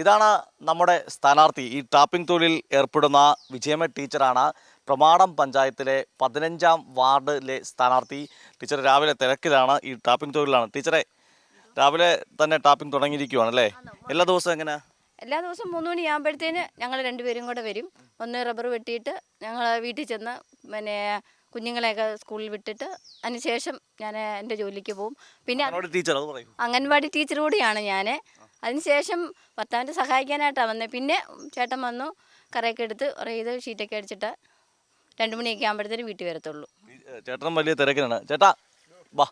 ഇതാണ് നമ്മുടെ സ്ഥാനാർത്ഥി. ഈ ടാപ്പിംഗ് തൊഴിലിൽ ഏർപ്പെടുന്ന വിജയമ ടീച്ചറാണ് പ്രമാടം പഞ്ചായത്തിലെ പതിനഞ്ചാം വാർഡിലെ സ്ഥാനാർത്ഥി. ടീച്ചർ രാവിലെ തിരക്കിലാണ് ഈ ടാപ്പിംഗ് തൊഴിലാണ് ടീച്ചറെ രാവിലെ തന്നെ ടാപ്പിംഗ് തുടങ്ങിയിരിക്കുവാണ് അല്ലേ? എല്ലാ ദിവസവും എങ്ങനെയാ എല്ലാ ദിവസവും മൂന്ന് മണിയാകുമ്പോഴത്തേന് ഞങ്ങൾ രണ്ടുപേരും കൂടെ വരും. ഒന്ന് റബ്ബർ വെട്ടിയിട്ട് ഞങ്ങൾ വീട്ടിൽ ചെന്ന് പിന്നെ കുഞ്ഞുങ്ങളെയൊക്കെ സ്കൂളിൽ വിട്ടിട്ട് അതിനുശേഷം ഞാൻ എന്റെ ജോലിക്ക് പോകും പിന്നെ ടീച്ചർ അംഗൻവാടി ടീച്ചർ കൂടിയാണ് ഞാൻ അതിനുശേഷം ഭർത്താവിന്റെ സഹായിക്കാനായിട്ടാണ് വന്നത് പിന്നെ ചേട്ടൻ വന്നു കറയൊക്കെ എടുത്ത് ഇത് ഷീറ്റൊക്കെ അടിച്ചിട്ട് രണ്ട് മണിയൊക്കെ ആകുമ്പോഴത്തേന് വീട്ടിൽ വരത്തുള്ളൂ. ചേട്ടൻ ചേട്ടനും വലിയ തിരക്കിലാണ്. ചേട്ടാ വാ.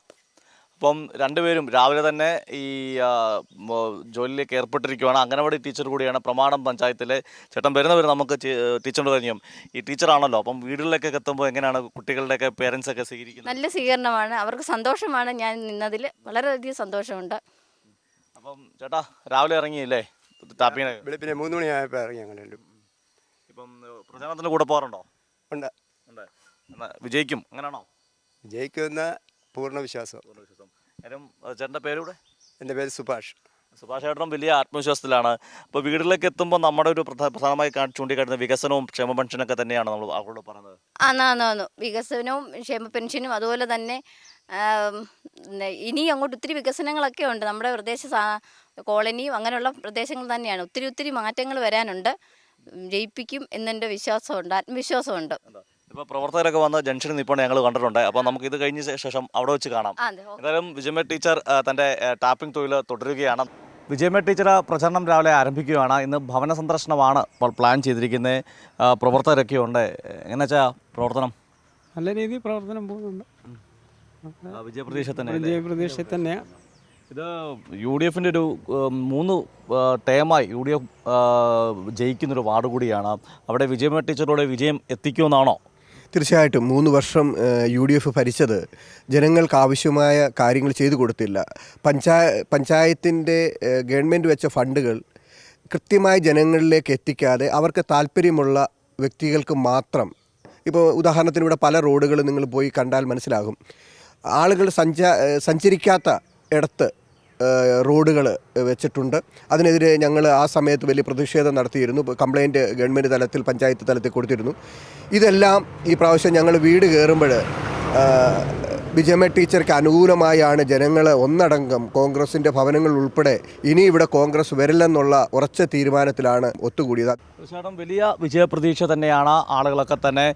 അപ്പം രണ്ടുപേരും രാവിലെ തന്നെ ഈ ജോലിയിലേക്ക് ഏർപ്പെട്ടിരിക്കുകയാണ് അംഗനവാടി ടീച്ചർ കൂടിയാണ് പ്രമാണം പഞ്ചായത്തിലെ ചേട്ടൻ വരുന്നവർ നമുക്ക് ടീച്ചർ കഴിഞ്ഞും ഈ ടീച്ചറാണല്ലോ. അപ്പം വീടുകളിലേക്കൊക്കെ എത്തുമ്പോൾ എങ്ങനെയാണ് കുട്ടികളുടെയൊക്കെ പേരൻസൊക്കെ സ്വീകരിക്കുന്നത്? നല്ല സ്വീകരണമാണ്. അവർക്ക് സന്തോഷമാണ്. ഞാൻ നിന്നതിൽ വളരെയധികം സന്തോഷമുണ്ട്. അപ്പം ചേട്ടാ രാവിലെ ഇറങ്ങിയില്ലേ? ടാപ്പിങ്ങിന്? വെളുപ്പിനെ മൂന്ന് മണിയായപ്പോൾ ഇറങ്ങി അങ്ങനെ ഇപ്പം ഏ, പ്രചാരണത്തിന് കൂടെ പോകാറുണ്ടോ? ഉണ്ട്. ഉണ്ട്. എന്നാ വിജയിക്കും. അങ്ങനെയാണോ? വിജയിക്കുന്ന പൂർണ വിശ്വാസം. പൂർണ വിശ്വാസം. ചേട്ടന്റെ പേരൂടെ? എന്റെ പേര് സുഭാഷ്. സുഭാഷ് ചേട്ടനും വലിയ ആത്മവിശ്വാസത്തിലാണ്. അപ്പോൾ വീടുകളിലേക്ക് എത്തുമ്പോൾ നമ്മുടെ ഒരു പ്രധാ- പ്രധാനമായി കാ- ചൂണ്ടിക്കാട്ടുന്ന വികസനവും ക്ഷേമ പെൻഷനൊക്കെ തന്നെയാണ് നമ്മൾ അവരോട് പറഞ്ഞത് ആന്നാന്നു വികസനവും ക്ഷേമ പെൻഷനും അതുപോലെ തന്നെ ആം, ന്നെ ഇനി അങ്ങോട്ട് ഒത്തിരി വികസനങ്ങളൊക്കെ ഉണ്ട്. നമ്മുടെ പ്രദേശ സാ- കോളനിയും അങ്ങനെയുള്ള പ്രദേശങ്ങൾ തന്നെയാണ്. ഒത്തിരി ഒത്തിരി മാറ്റങ്ങൾ വരാനുണ്ട്. ജയിപ്പിക്കും എന്നെന്റെ വിശ്വാസമുണ്ട് ആത്മവിശ്വാസമുണ്ട്. ഇപ്പോൾ പ്രവർത്തകരൊക്കെ വന്ന ജംഗ്ഷനിൽ നിൽപ്പോ ഞങ്ങൾ കണ്ടിട്ടുണ്ട്. അപ്പോൾ നമുക്ക് ഇത് കഴിഞ്ഞ ശേഷം അവിടെ വെച്ച് കാണാം. ആ, അതെ. ഓ- എന്തായാലും വിജയമ ടീച്ചർ ആ, തന്റെ ടാപ്പിംഗ് തൊഴിൽ തുടരുകയാണ്. വിജയമ ടീച്ചർ പ്രചരണം രാവിലെ ആരംഭിക്കുകയാണ്. ഇന്ന് ഭവന സന്ദർശനമാണ് ഇപ്പോൾ പ്ലാൻ ചെയ്തിരിക്കുന്നത്. പ്രവർത്തകരൊക്കെ ഉണ്ട്. എങ്ങനെ വെച്ചാൽ പ്രവർത്തനം? നല്ല രീതിയിൽ പ്രവർത്തനം പോകുന്നുണ്ട്. വിജയപ്രതീക്ഷ തന്നെ തന്നെയാണ് ഇത് യു ഡി എഫിന്റെ ഒരു മൂന്ന് ടേമായി യു ഡി എഫ് ജയിക്കുന്നൊരു വാർഡ് കൂടിയാണ്. അവിടെ വിജയമ ടീച്ചറുടെ വിജയം എത്തിക്കുമെന്നാണോ തീർച്ചയായിട്ടും മൂന്ന് വർഷം യു ഡി എഫ് ഭരിച്ചത് ജനങ്ങൾക്ക് ആവശ്യമായ കാര്യങ്ങൾ ചെയ്തു കൊടുത്തില്ല. പഞ്ചായ പഞ്ചായത്തിന്റെ ഗവൺമെന്റ് വെച്ച ഫണ്ടുകൾ കൃത്യമായി ജനങ്ങളിലേക്ക് എത്തിക്കാതെ അവർക്ക് താല്പര്യമുള്ള വ്യക്തികൾക്ക് മാത്രം. ഇപ്പോൾ ഉദാഹരണത്തിന് ഇവിടെ പല റോഡുകൾ നിങ്ങൾ പോയി കണ്ടാൽ മനസ്സിലാകും. ആളുകൾ സഞ്ചാ സഞ്ചരിക്കാത്ത ഇടത്ത് റോഡുകൾ വെച്ചിട്ടുണ്ട്. അതിനെതിരെ ഞങ്ങൾ ആ സമയത്ത് വലിയ പ്രതിഷേധം നടത്തിയിരുന്നു. കംപ്ലൈന്റ് ഗവൺമെന്റ് തലത്തിൽ പഞ്ചായത്ത് തലത്തിൽ കൊടുത്തിരുന്നു. ഇതെല്ലാം ഈ പ്രാവശ്യം ഞങ്ങൾ വീട് കയറുമ്പോൾ വിജയമ ടീച്ചർക്ക് അനുകൂലമായാണ് ജനങ്ങൾ ഒന്നടങ്കം കോൺഗ്രസിന്റെ ഭവനങ്ങൾ ഉൾപ്പെടെ ഇനി ഇവിടെ കോൺഗ്രസ് വരില്ലെന്നുള്ള ഉറച്ച തീരുമാനത്തിലാണ് ഒത്തുകൂടിയത്. തീർച്ചയായിട്ടും വലിയ വിജയപ്രതീക്ഷ തന്നെയാണ് ആളുകളൊക്കെ തന്നെ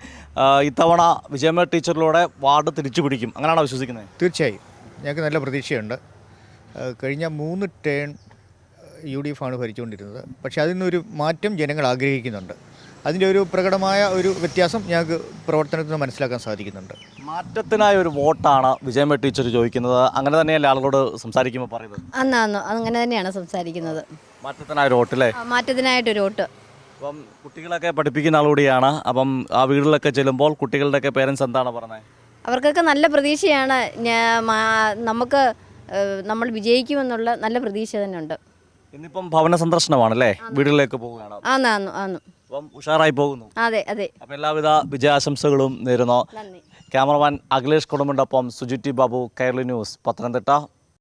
ഇത്തവണ വിജയമ ടീച്ചറിലൂടെ വാർഡ് തിരിച്ചു പിടിക്കും അങ്ങനെയാണോ വിശ്വസിക്കുന്നത്? തീർച്ചയായും. ഞങ്ങൾക്ക് നല്ല പ്രതീക്ഷയുണ്ട്. കഴിഞ്ഞ മൂന്ന് ടേൺ യു ഡി എഫാണ് ആണ് ഭരിച്ചുകൊണ്ടിരുന്നത്. പക്ഷേ അതിൽ നിന്നൊരു മാറ്റം ജനങ്ങൾ ആഗ്രഹിക്കുന്നുണ്ട്. അതിന്റെ ഒരു പ്രകടമായ ഒരു വ്യത്യാസം ഞങ്ങൾക്ക് പ്രവർത്തനത്തിൽ നിന്ന് മനസ്സിലാക്കാൻ സാധിക്കുന്നുണ്ട്. മാറ്റത്തിനായ ഒരു വോട്ടാണ് വിജയമ ടീച്ചർ ചോദിക്കുന്നത്. അങ്ങനെ തന്നെയല്ലേ ആളുകളോട് സംസാരിക്കുമ്പോൾ പറയുന്നത്? അന്നാന്നു അങ്ങനെ തന്നെയാണ് സംസാരിക്കുന്നത്. മാറ്റത്തിനായ ഒരു വോട്ടല്ലേ? മാറ്റത്തിനായിട്ടൊരു വോട്ട്. അപ്പം കുട്ടികളൊക്കെ പഠിപ്പിക്കുന്ന ആളുകൂടിയാണ് അപ്പം ആ വീടുകളിലൊക്കെ ചെല്ലുമ്പോൾ കുട്ടികളുടെയൊക്കെ പേരൻസ് എന്താണ് പറഞ്ഞത്? അവർക്കൊക്കെ നല്ല പ്രതീക്ഷയാണ്. ഞാ- നമുക്ക് നമ്മൾ വിജയിക്കുമെന്നുള്ള നല്ല പ്രതീക്ഷ തന്നെ ഉണ്ട് ഇന്നിപ്പം ഭവന സന്ദർശനമാണല്ലേ? വീടുകളിലേക്ക് പോവുകയാണ് ആന്നു അപ്പം ഉഷാറായി പോകുന്നു. അതെ അതെ. അപ്പം എല്ലാവിധ വിജയാശംസകളും നേരുന്നു. ക്യാമറമാൻ അഖിലേഷ് കുടുംബിനൊപ്പം സുജിറ്റി ബാബു കേരള ന്യൂസ് പത്തനംതിട്ട.